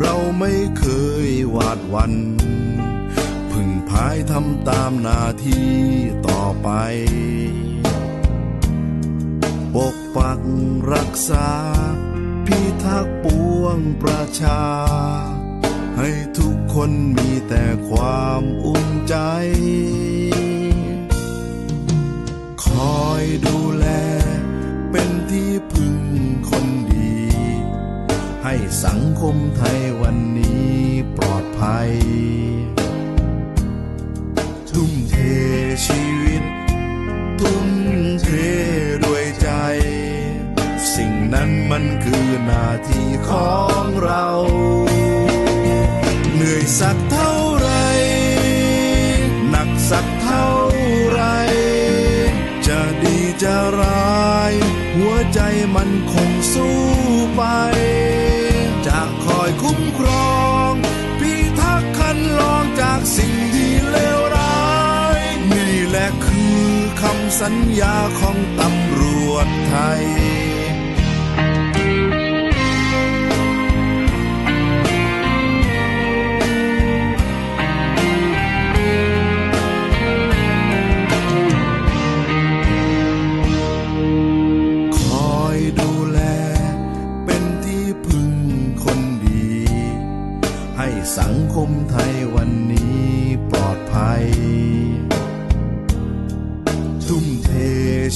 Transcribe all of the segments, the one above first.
เราไม่เคยหวาดวันพึ่งพายทำตามนาที่ต่อไป ปกปักรักษาพี่ทักปวงประชา ให้ทุกคนมีแต่ความอุ่นใจ มไทยวันนี้ปลอดภัย ทุ่มเทชีวิต ทุ่มเทด้วยใจ สิ่งนั้นมันคือหน้าที่ของเรา เหนื่อยสักเท่าไร หนักสักเท่าไร จะดีจะร้าย หัวใจมันคงสู้ไป คำสัญญาของตำรวจไทย คอยดูแลเป็นที่พึ่งคนดี ให้สังคมไทยวันนี้ปลอดภัย เท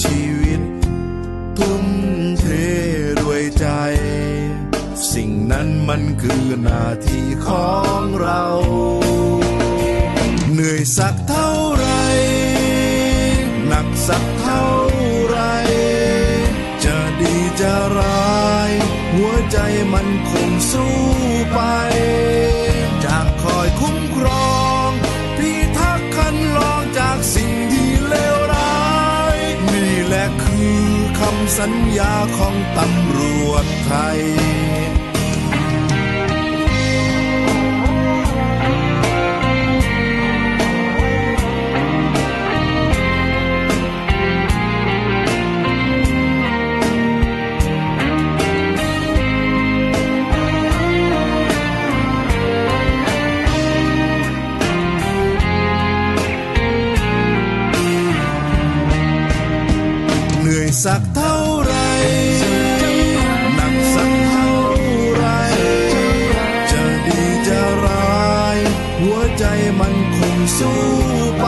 ชีวิต ทุ่มเทด้วยใจ สิ่งนั้นมันคือหน้าที่ของเรา เหนื่อยสักเท่าไร หนักสักเท่าไร จะดีจะร้าย หัวใจมันคงสู้ไปจะคอยคุ้มครองพิทักคันลองจากสิ่ง สัญญาของตำรวจไทย สักเท่าไรหนักสักเท่าไร จะดีจะร้าย หัวใจมันคงสู้ไป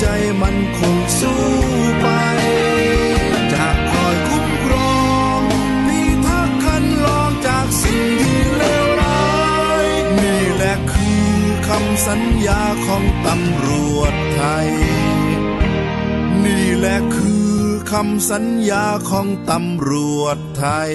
ใจมันคงสู้ไปจะคอยคุ้มครองพิทักษ์คันลองจากสิ่งที่เลวร้ายนี่แหละคือคำสัญญาของตำรวจไทย นี่แหละคือคำสัญญาของตำรวจไทย